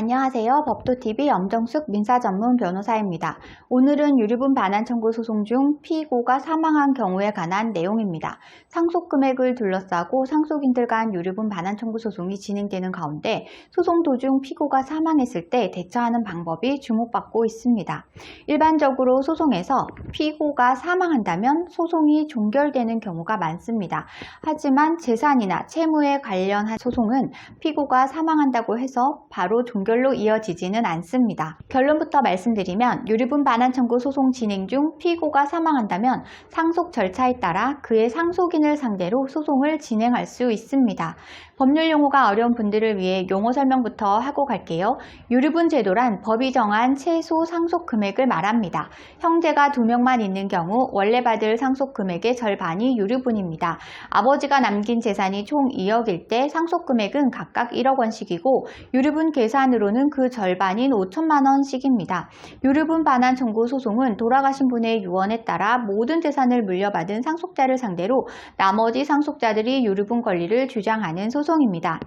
안녕하세요. 법도TV 엄정숙 민사전문 변호사입니다. 오늘은 유류분 반환 청구 소송 중 피고가 사망한 경우에 관한 내용입니다. 상속 금액을 둘러싸고 상속인들 간 유류분 반환 청구 소송이 진행되는 가운데 소송 도중 피고가 사망했을 때 대처하는 방법이 주목받고 있습니다. 일반적으로 소송에서 피고가 사망한다면 소송이 종결되는 경우가 많습니다. 하지만 재산이나 채무에 관련한 소송은 피고가 사망한다고 해서 바로 종결 로 이어지지는 않습니다. 결론부터 말씀드리면 유류분 반환 청구 소송 진행 중 피고가 사망한다면 상속 절차에 따라 그의 상속인을 상대로 소송을 진행할 수 있습니다. 법률 용어가 어려운 분들을 위해 용어 설명부터 하고 갈게요. 유류분 제도란 법이 정한 최소 상속 금액을 말합니다. 형제가 두 명만 있는 경우 원래 받을 상속 금액의 절반이 유류분입니다. 아버지가 남긴 재산이 총 2억일 때 상속 금액은 각각 1억 원씩이고 유류분 계산으로 는 그 절반인 5천만 원씩입니다. 유류분 반환 청구 소송은 돌아가신 분의 유언에 따라 모든 재산을 물려받은 상속자를 상대로 나머지 상속자들이 유류분 권리를 주장하는 소송입니다.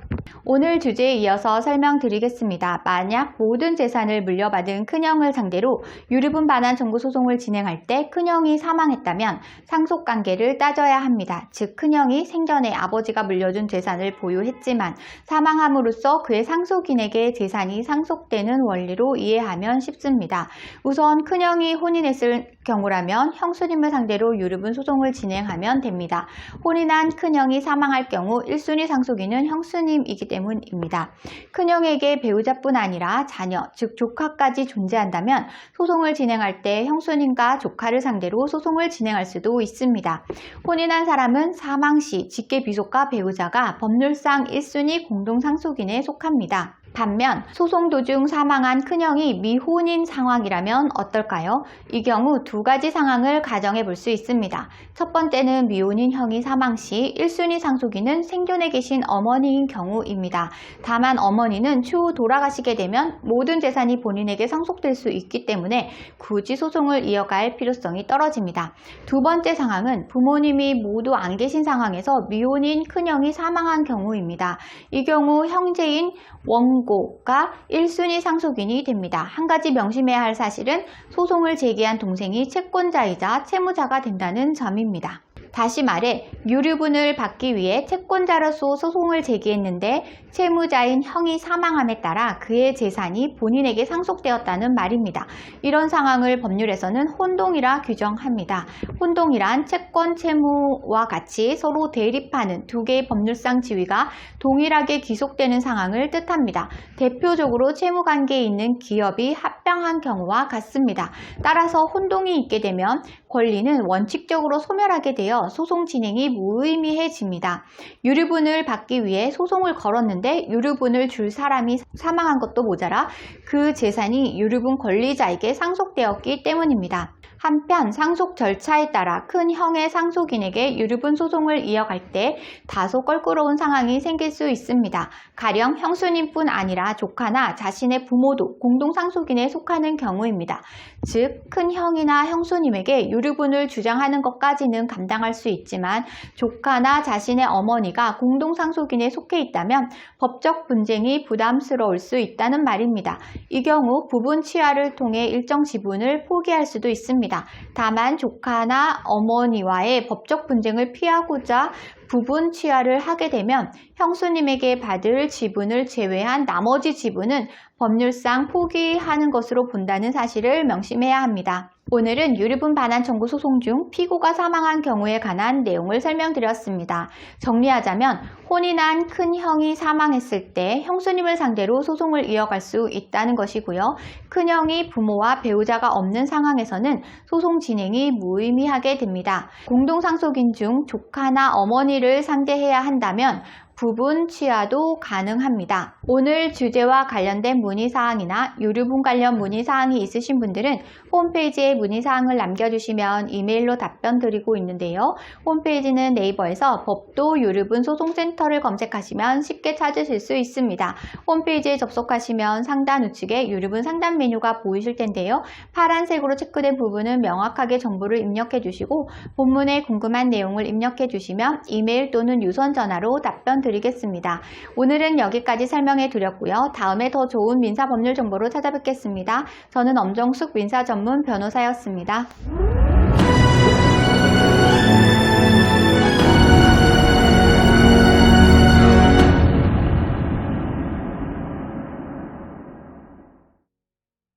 오늘 주제에 이어서 설명드리겠습니다. 만약 모든 재산을 물려받은 큰형을 상대로 유류분 반환 청구 소송을 진행할 때 큰형이 사망했다면 상속 관계를 따져야 합니다. 즉 큰형이 생전에 아버지가 물려준 재산을 보유했지만 사망함으로써 그의 상속인에게 재산 이 상속되는 원리로 이해하면 쉽습니다. 우선 큰형이 혼인했을 경우라면 형수님을 상대로 유류분 소송을 진행하면 됩니다. 혼인한 큰형이 사망할 경우 1순위 상속인은 형수님이기 때문입니다. 큰형에게 배우자뿐 아니라 자녀, 즉 조카까지 존재한다면 소송을 진행할 때 형수님과 조카를 상대로 소송을 진행할 수도 있습니다. 혼인한 사람은 사망 시 직계 비속과 배우자가 법률상 1순위 공동상속인에 속합니다. 반면 소송 도중 사망한 큰형이 미혼인 상황이라면 어떨까요? 이 경우 두 가지 상황을 가정해 볼 수 있습니다. 첫 번째는 미혼인 형이 사망 시 1순위 상속인은 생존해 계신 어머니인 경우입니다. 다만 어머니는 추후 돌아가시게 되면 모든 재산이 본인에게 상속될 수 있기 때문에 굳이 소송을 이어갈 필요성이 떨어집니다. 두 번째 상황은 부모님이 모두 안 계신 상황에서 미혼인 큰형이 사망한 경우입니다. 이 경우 형제인 원 고가 1순위 상속인이 됩니다. 한 가지 명심해야 할 사실은 소송을 제기한 동생이 채권자이자 채무자가 된다는 점입니다. 다시 말해 유류분을 받기 위해 채권자로서 소송을 제기했는데 채무자인 형이 사망함에 따라 그의 재산이 본인에게 상속되었다는 말입니다. 이런 상황을 법률에서는 혼동이라 규정합니다. 혼동이란 채권 채무와 같이 서로 대립하는 두 개의 법률상 지위가 동일하게 기속되는 상황을 뜻합니다. 대표적으로 채무 관계에 있는 기업이 합병한 경우와 같습니다. 따라서 혼동이 있게 되면 권리는 원칙적으로 소멸하게 되어 소송 진행이 무의미해집니다. 유류분을 받기 위해 소송을 걸었는데 유류분을 줄 사람이 사망한 것도 모자라 그 재산이 유류분 권리자에게 상속되었기 때문입니다. 한편 상속 절차에 따라 큰 형의 상속인에게 유류분 소송을 이어갈 때 다소 껄끄러운 상황이 생길 수 있습니다. 가령 형수님뿐 아니라 조카나 자신의 부모도 공동 상속인에 속하는 경우입니다. 즉, 큰 형이나 형수님에게 유류분을 주장하는 것까지는 감당할 수 있지만 조카나 자신의 어머니가 공동 상속인에 속해 있다면 법적 분쟁이 부담스러울 수 있다는 말입니다. 이 경우 부분 취하를 통해 일정 지분을 포기할 수도 있습니다. 다만 조카나 어머니와의 법적 분쟁을 피하고자 부분 취하를 하게 되면 형수님에게 받을 지분을 제외한 나머지 지분은 법률상 포기하는 것으로 본다는 사실을 명심해야 합니다. 오늘은 유류분 반환 청구 소송 중 피고가 사망한 경우에 관한 내용을 설명드렸습니다. 정리하자면 혼인한 큰 형이 사망했을 때 형수님을 상대로 소송을 이어갈 수 있다는 것이고요. 큰 형이 부모와 배우자가 없는 상황에서는 소송 진행이 무의미하게 됩니다. 공동상속인 중 조카나 어머니를 상대해야 한다면 부분 취하도 가능합니다. 오늘 주제와 관련된 문의사항이나 유류분 관련 문의사항이 있으신 분들은 홈페이지에 문의사항을 남겨주시면 이메일로 답변 드리고 있는데요. 홈페이지는 네이버에서 법도 유류분 소송센터를 검색하시면 쉽게 찾으실 수 있습니다. 홈페이지에 접속하시면 상단 우측에 유류분 상담 메뉴가 보이실 텐데요. 파란색으로 체크된 부분은 명확하게 정보를 입력해 주시고 본문에 궁금한 내용을 입력해 주시면 이메일 또는 유선 전화로 답변 드립니다. 드리겠습니다. 오늘은 여기까지 설명해 드렸고요. 다음에 더 좋은 민사 법률 정보로 찾아뵙겠습니다. 저는 엄정숙 민사 전문 변호사였습니다.